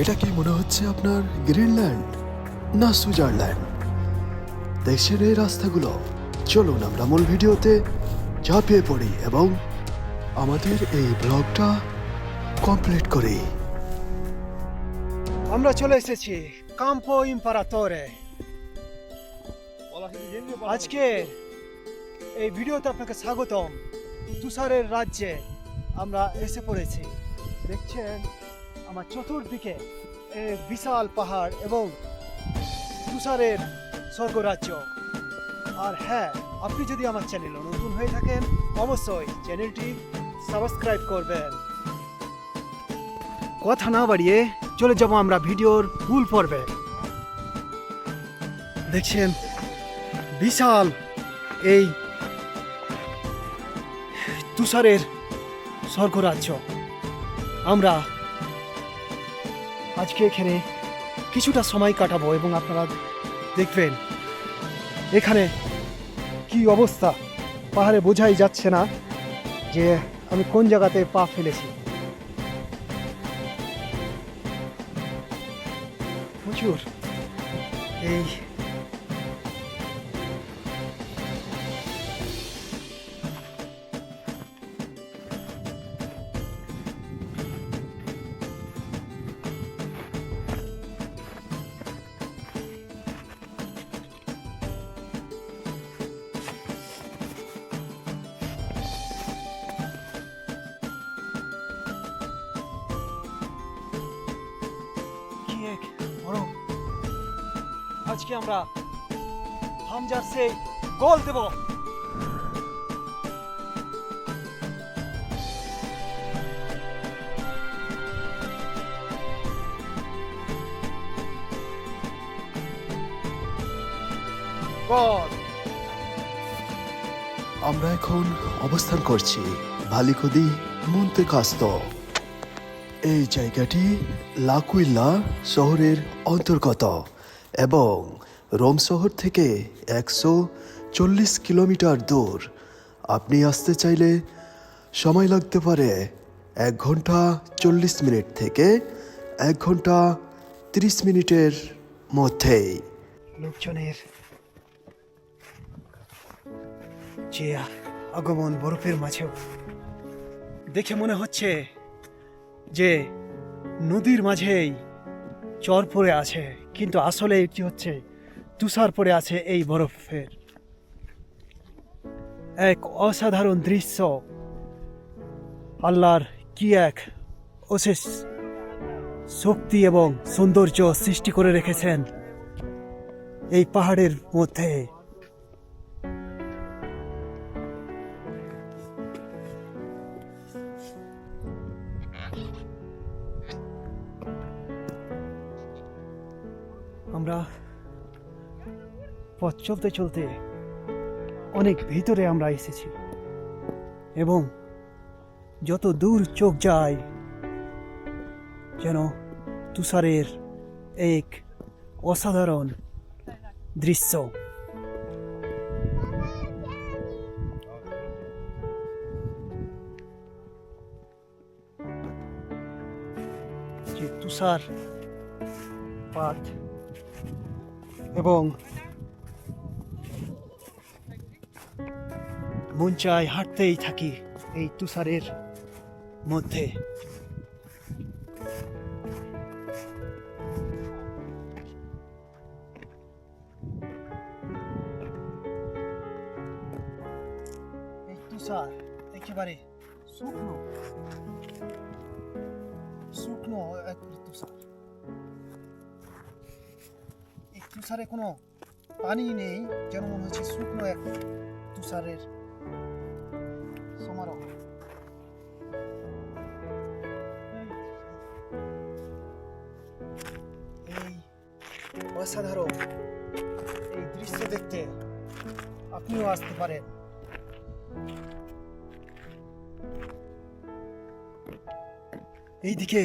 এটা কি মনে হচ্ছে আপনার গ্রিনল্যান্ড না সুইজারল্যান্ড? দেখছেন এই রাস্তাগুলো, চলুন আমরা মূল ভিডিওতে ঝাঁপিয়ে পড়ি এবং আমাদের এই ব্লগটা কমপ্লিট করি। আমরা চলে এসেছি কাম্পো ইম্পারাতরে। আজকে এই ভিডিওতে আপনাকে স্বাগতম। তুষারের রাজ্যে আমরা এসে পড়েছি। দেখছেন? আমার চতুর্দিকে বিশাল পাহাড় এবং তুষারের স্বর্গরাজ্য। আর হ্যাঁ আপনি যদি আমার চ্যানেলে নতুন হয়ে থাকেন, অবশ্যই চ্যানেলটি সাবস্ক্রাইব করবেন। কথা না বাড়িয়ে চলে যাব আমরা ভিডিওর মূল পর্বে। দেখছেন, বিশাল এই তুষারের স্বর্গরাজ্য। আমরা আজকে এখানে কিছুটা সময় কাটাবো এবং আপনারা দেখবেন এখানে কি অবস্থা। পাহাড়ে বোঝাই যাচ্ছে না যে আমি কোন জায়গাতে পা ফেলেছি। প্রচুর। এই আজকে আমরা হামজার সেই গোল দেব। আমরা এখন অবস্থান করছি ভালিকদি মন্তে কাস্ত এই জায়গাটি লাকুইল্লা শহরের অন্তর্গত। এবং রোম শহর থেকে একশো চল্লিশ কিলোমিটার দূর। আপনি আসতে চাইলে সময় লাগতে পারে এক ঘণ্টা চল্লিশ মিনিট থেকে এক ঘণ্টা তিরিশ মিনিটের মধ্যেই। লোকজনের যে আগমন বরফের মাঝেও দেখে মনে হচ্ছে যে নদীর মাঝেই চর পড়ে আছে। কিন্তু আসলে এটি হচ্ছে? তুষার পরে আছে এই বরফের। এক অসাধারণ দৃশ্য। আল্লাহর কি এক অশেষ শক্তি এবং সৌন্দর্য সৃষ্টি করে রেখেছেন এই পাহাড়ের মধ্যে। আমরা পথ চলতে চলতে অনেক ভিতরে আমরা এসেছি। এবং যত দূর চোখ যায়, যেন তুষারের এক অসাধারণ দৃশ্য। তুষার পাত এবং মন চায় হাঁটতেই থাকি এই তুষারের মধ্যে। এই তুষার একেবারে শুকনো। শুকনো তুষার। তুষারে কোনো পানি নেই, যেন মনে হচ্ছে শুকনো এক তুষারের সমারোহ। এই অসাধারণ এই দৃশ্য দেখতে আপনিও আসতে পারেন। এইদিকে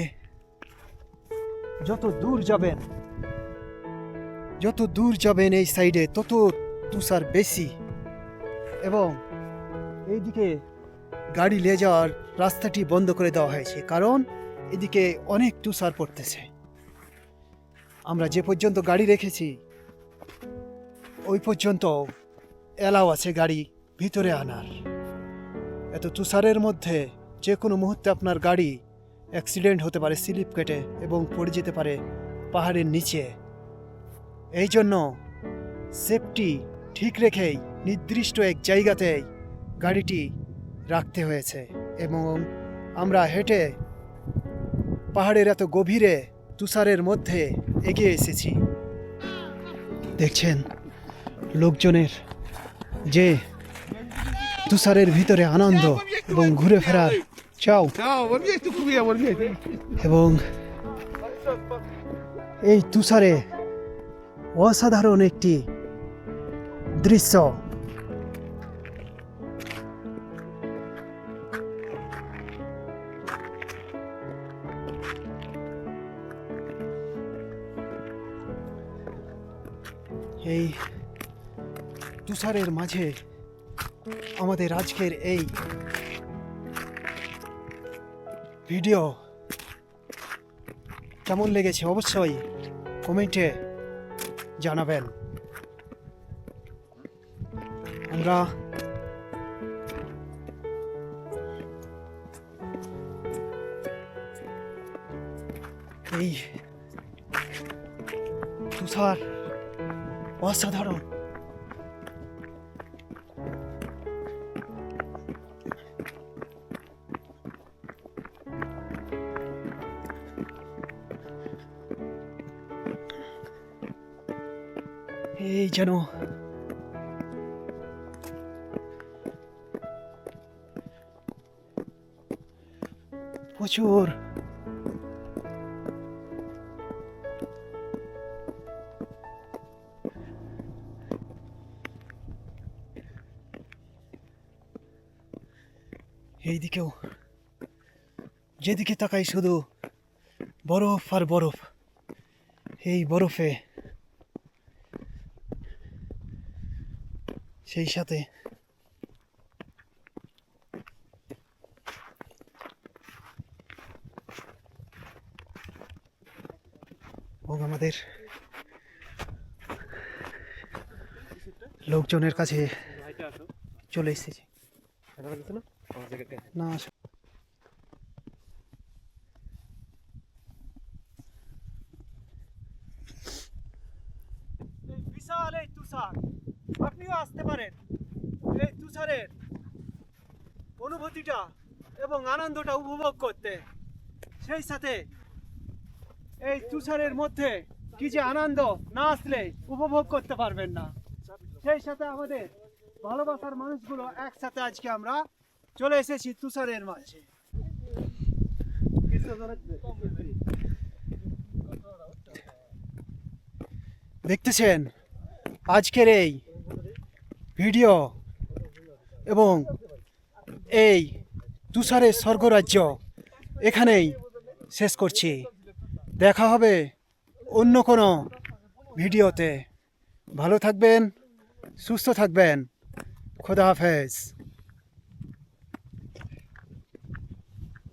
যত দূর যাবেন যত দূর যাবেন এই সাইডে, তত তুষার বেশি। এবং এইদিকে গাড়ি নিয়ে যাওয়ার রাস্তাটি বন্ধ করে দেওয়া হয়েছে, কারণ এদিকে অনেক তুষার পড়তেছে। আমরা যে পর্যন্ত গাড়ি রেখেছি, ওই পর্যন্ত এলাও আছে গাড়ি ভিতরে আনার। এত তুষারের মধ্যে যে কোনো মুহূর্তে আপনার গাড়ি অ্যাক্সিডেন্ট হতে পারে, স্লিপ কেটে এবং পড়ে যেতে পারে পাহাড়ের নিচে। এই জন্য সেফটি ঠিক রেখেই নির্দিষ্ট এক জায়গাতেই গাড়িটি রাখতে হয়েছে এবং আমরা হেঁটে পাহাড়ের এত গভীরে তুষারের মধ্যে এগিয়ে এসেছি। দেখছেন? লোকজনের যে তুষারের ভিতরে আনন্দ এবং ঘুরে ফেরার চাও. এবং এই তুষারে অসাধারণ একটি দৃশ্য। এই তুষারের মাঝে আমাদের আজকের এই ভিডিও কেমন লেগেছে অবশ্যই কমেন্টে জানাবেন আমরা এই তুষার অসাধারণ এই যেন প্রচুর। এইদিকেও। যেদিকে তাকাই শুধু বরফ আর বরফ। এই বরফে সেই সাথে। এবং আমাদের লোকজনের কাছে চলে এসেছি। না বিশাল এই তুষার। আপনিও আসতে পারেন। এই তুষারের অনুভূতিটা এবং আনন্দটা উপভোগ করতে। সেই সাথে এই তুষারের মধ্যে কি যে আনন্দ না আসলে উপভোগ করতে পারবেন না। সেই সাথে আমাদের ভালোবাসার মানুষগুলো একসাথে আজকে আমরা চলে এসেছি তুষারের মাঝে। দেখতেছেন, আজকের এই ভিডিও এবং এই তুষারের স্বর্গরাজ্য এখানেই শেষ করছি। দেখা হবে অন্য কোনো ভিডিওতে। ভালো থাকবেন, সুস্থ থাকবেন। খোদা হাফেজ।